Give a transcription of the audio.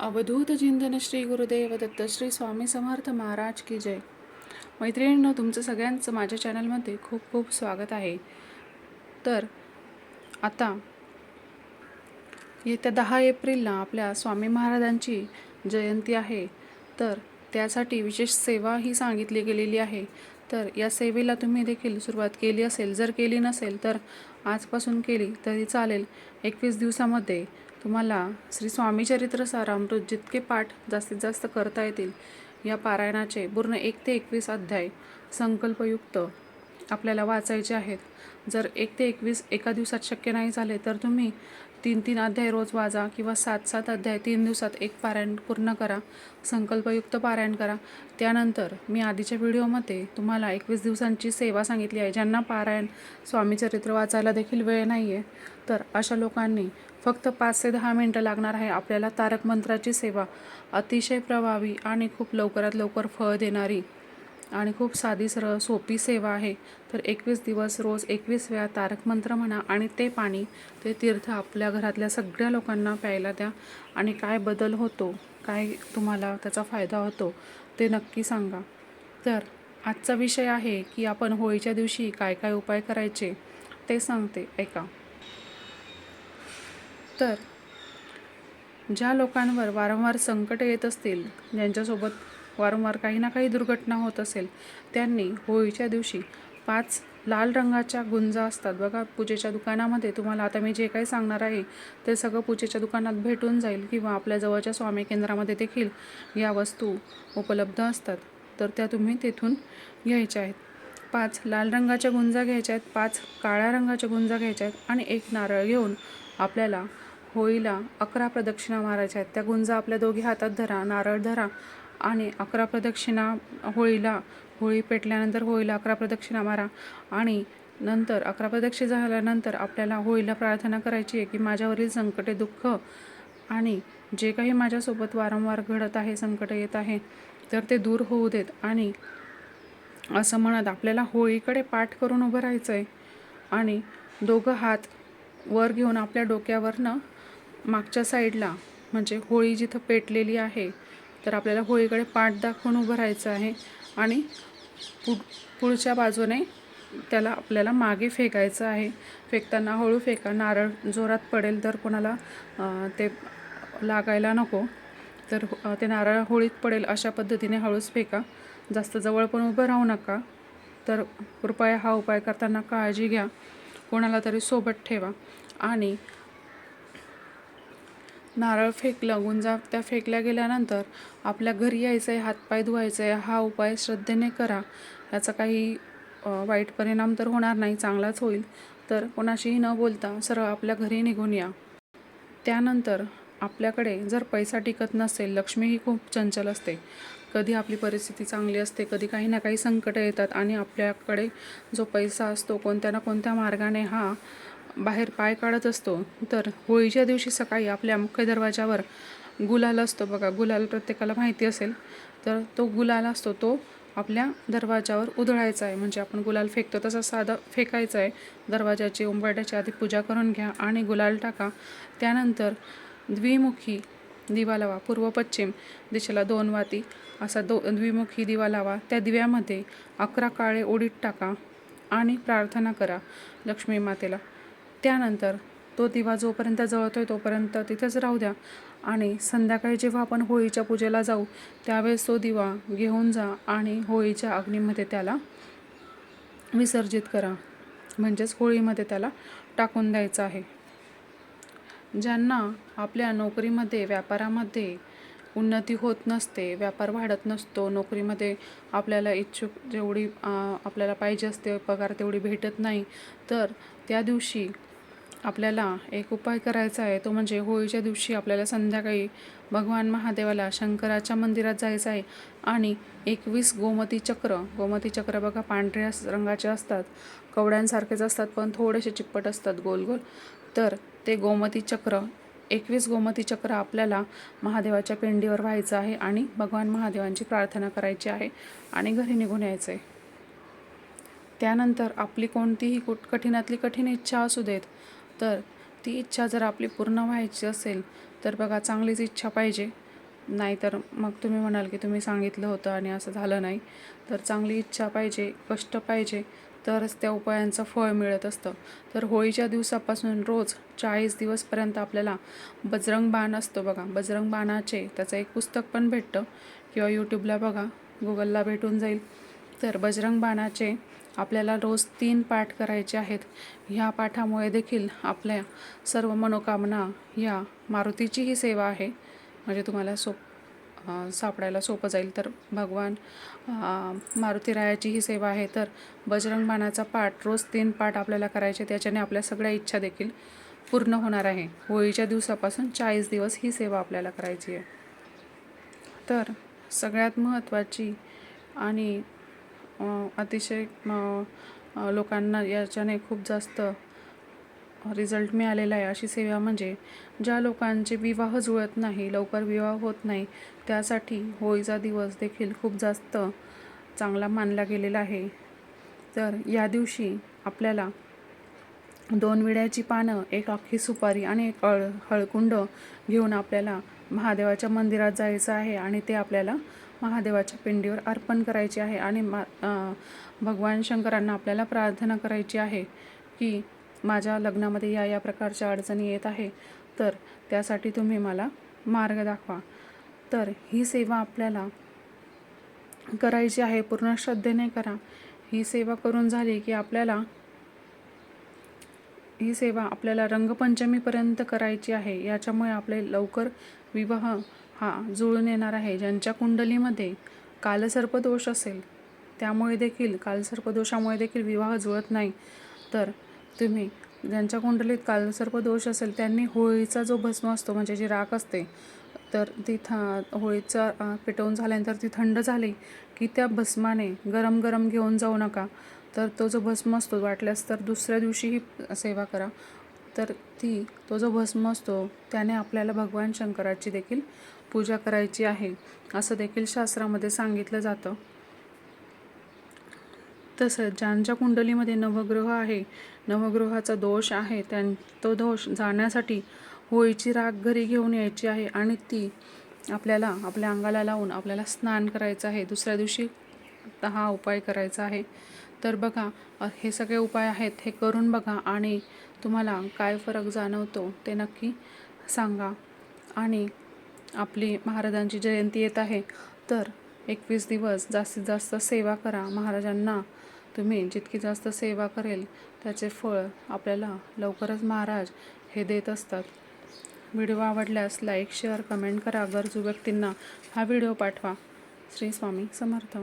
अवधूत चिंतन श्री गुरुदेव दत्त श्री स्वामी समर्थ महाराज की जय. मैत्रिणींनो तुमचं सगळ्यांचं माझ्या चॅनलमध्ये खूप खूप स्वागत आहे. तर आता येत्या दहा एप्रिलला आपल्या स्वामी महाराजांची जयंती आहे. तर त्यासाठी विशेष सेवा ही सांगितली गेलेली आहे. तर या सेवेला तुम्ही देखील सुरुवात केली असेल जर केली नसेल तर आजपासून केली तरी चालेल. एकवीस दिवसामध्ये तुम्हाला श्री स्वामी चरित्र सारामृत जितके पाठ जास्तीत जास्त करता येतील या पारायणाचे पूर्ण एक ते एकवीस अध्याय संकल्पयुक्त आपल्याला वाचायचे आहेत. जर एक ते एकवीस एका दिवसात शक्य नाही झाले तर तुम्ही तीन तीन अध्याय रोज वाजा किंवा सात सात अध्याय तीन दिवसात एक पारायण पूर्ण करा संकल्पयुक्त पारायण करा. त्यानंतर मी आधीच्या व्हिडिओमध्ये तुम्हाला एकवीस दिवसांची सेवा सांगितली आहे ज्यांना पारायण स्वामीचरित्र वाचायला देखील वेळ नाही आहे तर अशा लोकांनी फक्त पाच ते दहा मिनटं लागणार आहे आपल्याला तारक मंत्राची सेवा. अतिशय प्रभावी आणि खूप लवकरात लवकर फळ देणारी आणि खूप साधी सरळ सोपी सेवा आहे. तर एकवीस दिवस रोज एकवीस वेळा तारक मंत्र म्हणा आणि ते पाणी ते तीर्थ आपल्या घरातल्या सगळ्या लोकांना प्यायला द्या. आणि काय बदल होतो काय तुम्हाला त्याचा फायदा होतो ते नक्की सांगा. तर आजचा विषय आहे की आपण होळीच्या दिवशी काय काय उपाय करायचे ते सांगते. ऐका. तर ज्या लोकांवर वारंवार संकट येत असतील ज्यांच्यासोबत वारंवार काही ना काही दुर्घटना होत असेल त्यांनी होळीच्या दिवशी पाच लाल रंगाच्या गुंजा असतात. बघा पूजेच्या दुकानामध्ये तुम्हाला आता मी जे काही सांगणार आहे ते सगळं पूजेच्या दुकानात भेटून जाईल किंवा आपल्या जवळच्या स्वामी केंद्रामध्ये देखील या वस्तू उपलब्ध असतात. तर त्या तुम्ही तेथून घ्यायच्या आहेत. पाच लाल रंगाच्या गुंजा घ्यायच्या आहेत पाच काळ्या रंगाच्या गुंजा घ्यायच्या आहेत आणि एक नारळ घेऊन आपल्याला होळीला अकरा प्रदक्षिणा मारायच्या आहेत. त्या गुंजा आपल्या दोघी हातात धरा नारळ धरा आणि अकरा प्रदक्षिणा होळीला होळी पेटल्यानंतर होळीला अकरा प्रदक्षिणा मारा आणि नंतर अकरा प्रदक्षिणा झाल्यानंतर आपल्याला होळीला प्रार्थना करायची आहे की माझ्यावरील संकटे दुःख आणि जे काही माझ्यासोबत वारंवार घडत आहे संकट येत आहे तर ते दूर होऊ देत आणि असं म्हणत आपल्याला होळीकडे पाठ करून उभं राहायचं आहे आणि दोघं हात वर घेऊन आपल्या डोक्यावरनं मागच्या साईडला म्हणजे होळी जिथं पेटलेली आहे तर आपल्याला होळीकडे पाठ दाखवून उभं राहायचं आहे आणि पु पुढच्या बाजूने त्याला आपल्याला मागे फेकायचं आहे. फेकताना हळू फेका नारळ जोरात पडेल तर कोणाला ते लागायला नको. तर ते नारळ होळीत पडेल अशा पद्धतीने हळूच फेका. जास्त जवळ पण उभं राहू नका. तर कृपया हा उपाय करताना काळजी घ्या. कोणाला तरी सोबत ठेवा. आणि नारळ फेकलं गुंजा त्या फेकल्या गेल्यानंतर आपल्या घरी यायचं आहे हातपाय धुवायचं आहे हा उपाय श्रद्धेने करा. याचा काही वाईट परिणाम तर होणार नाही चांगलाच होईल. तर कोणाशीही न बोलता सरळ आपल्या घरी निघून या. त्यानंतर आपल्याकडे जर पैसा टिकत नसेल लक्ष्मी ही खूप चंचल असते. कधी आपली परिस्थिती चांगली असते कधी काही ना काही संकटं येतात आणि आपल्याकडे जो पैसा असतो कोणत्या ना कोणत्या मार्गाने हा बाहेर पाय काढत असतो तर होळीच्या दिवशी सकाळी आपल्या मुख्य दरवाजावर गुलाल असतो बघा गुलाल प्रत्येकाला माहिती असेल. तर तो गुलाल असतो तो आपल्या दरवाजावर उधळायचा आहे. म्हणजे आपण गुलाल फेकतो तसा साधा फेकायचा आहे. दरवाजाची उंबरट्याची आधी पूजा करून घ्या आणि गुलाल टाका. त्यानंतर द्विमुखी दिवा लावा पूर्व पश्चिम दिशेला दोन वाती असा दो द्विमुखी दिवा लावा. त्या दिव्यामध्ये अकरा काळे ओडीत टाका आणि प्रार्थना करा लक्ष्मी मातेला. त्यानंतर तो दिवा जोपर्यंत जळतोय तोपर्यंत तिथेच राहू द्या. आणि संध्याकाळी जेव्हा आपण होळीच्या पूजेला जाऊ त्यावेळेस तो दिवा घेऊन जा आणि होळीच्या अग्नीमध्ये त्याला विसर्जित करा. म्हणजेच होळीमध्ये त्याला टाकून द्यायचं आहे. ज्यांना आपल्या नोकरीमध्ये व्यापारामध्ये उन्नती होत नसते व्यापार वाढत नसतो नोकरीमध्ये आपल्याला इच्छुक जेवढी आपल्याला पाहिजे असते पगार तेवढी भेटत नाही तर त्या दिवशी आपल्याला एक उपाय करायचा आहे तो म्हणजे होळीच्या दिवशी आपल्याला संध्याकाळी भगवान महादेवाला शंकराच्या मंदिरात जायचं आहे आणि एकवीस गोमती चक्र गोमती चक्र बघा पांढऱ्या रंगाचे असतात कवड्यांसारखेच असतात पण थोडेसे चिप्पट असतात गोल गोल. तर ते गोमती चक्र एकवीस गोमती चक्र आपल्याला महादेवाच्या पिंडीवर व्हायचं आहे आणि भगवान महादेवांची प्रार्थना करायची आहे आणि घरी निघून यायचं आहे त्यानंतर आपली कोणतीही कुठ कठीणातली कठीण इच्छा असू देत तर ती इच्छा जर आपली पूर्ण व्हायची असेल तर बघा चांगलीच इच्छा पाहिजे. नाहीतर मग तुम्ही म्हणाल की तुम्ही सांगितलं होतं आणि असं झालं नाही. तर चांगली इच्छा पाहिजे कष्ट पाहिजे तरच त्या उपायांचं फळ मिळत असतं. तर होळीच्या दिवसापासून रोज चाळीस दिवसपर्यंत आपल्याला बजरंग बाण असतो बघा. बजरंग बाणाचे त्याचं एक पुस्तक पण भेटतं. किंवा यूट्यूबला बघा गुगलला भेटून जाईल. तर बजरंग बाणाचे आपल्याला रोज तीन पाठ करायचे आहेत. ह्या पाठामुळे देखील आपल्या सर्व मनोकामना या मारुतीची ही सेवा आहे. म्हणजे तुम्हाला सोप सापडायला सोपं जाईल. तर भगवान मारुतीरायाची ही सेवा आहे. तर बजरंग बाणाचा पाठ रोज तीन पाठ आपल्याला करायचे त्याच्याने आपल्या सगळ्या इच्छा देखील पूर्ण होणार आहे. होळीच्या दिवसापासून चाळीस दिवस ही सेवा आपल्याला करायची आहे. तर सगळ्यात महत्त्वाची आणि अतिशय लोकांना याच्याने खूप जास्त रिझल्ट मिळालेला आहे अशी सेवा म्हणजे ज्या लोकांचे विवाह जुळत नाही लवकर विवाह होत नाही त्यासाठी होळीचा दिवस देखील खूप जास्त चांगला मानला गेलेला आहे. तर या दिवशी आपल्याला दोन विड्याची पानं एक अख्खी सुपारी आणि एक हळ हळकुंड घेऊन आपल्याला महादेवाच्या मंदिरात जायचं आहे आणि ते आपल्याला महादेवाच्या पिंडीवर अर्पण करायची आहे आणि मा भगवान शंकरांना आपल्याला प्रार्थना करायची आहे की माझ्या लग्नामध्ये या या प्रकारच्या अडचणी येत आहे तर त्यासाठी तुम्ही मला मार्ग दाखवा. तर ही सेवा आपल्याला करायची आहे पूर्ण श्रद्धेने करा. ही सेवा करून झाली की आपल्याला ही सेवा आपल्याला रंगपंचमीपर्यंत करायची आहे. याच्यामुळे आपले लवकर विवाह हा जुळून येणार आहे. ज्यांच्या कुंडलीमध्ये कालसर्पदोष असेल त्यामुळे देखील कालसर्पदोषामुळे देखील विवाह जुळत नाही. तर तुम्ही ज्यांच्या कुंडलीत कालसर्पदोष असेल त्यांनी होळीचा जो भस्म असतो म्हणजे जी राख असते तर ती थ होळीचा पेटवून झाल्यानंतर ती थंड झाली की त्या भस्माने गरम गरम घेऊन जाऊ नका. तर तो जो भस्म असतो वाटल्यास तर दुसऱ्या दिवशीही सेवा करा. तर ती तो जो भस्म असतो त्याने आपल्याला भगवान शंकराची देखील पूजा करायची आहे असं देखील शास्त्रामध्ये सांगितलं जातं. तसंच ज्यांच्या कुंडलीमध्ये नवग्रह आहे नवग्रहाचा दोष आहे त्यां तो दोष जाण्यासाठी होळीची राग घरी घेऊन यायची आहे आणि ती आपल्याला आपल्या अंगाला लावून आपल्याला स्नान करायचं आहे. दुसऱ्या दिवशी हा उपाय करायचा आहे. तर बघा हे सगळे उपाय आहेत हे करून बघा आणि तुम्हाला काय फरक जाणवतो ते नक्की सांगा. आणि आपली महाराजांची जयंती येत आहे तर एकवीस दिवस जास्तीत जास्त सेवा करा महाराजांना. तुम्ही जितकी जास्त सेवा करेल त्याचे फळ आपल्याला लवकरच महाराज हे देत असतात. व्हिडिओ आवडल्यास लाईक शेअर कमेंट करा. गरजू व्यक्तींना हा व्हिडिओ पाठवा. श्री स्वामी समर्थ.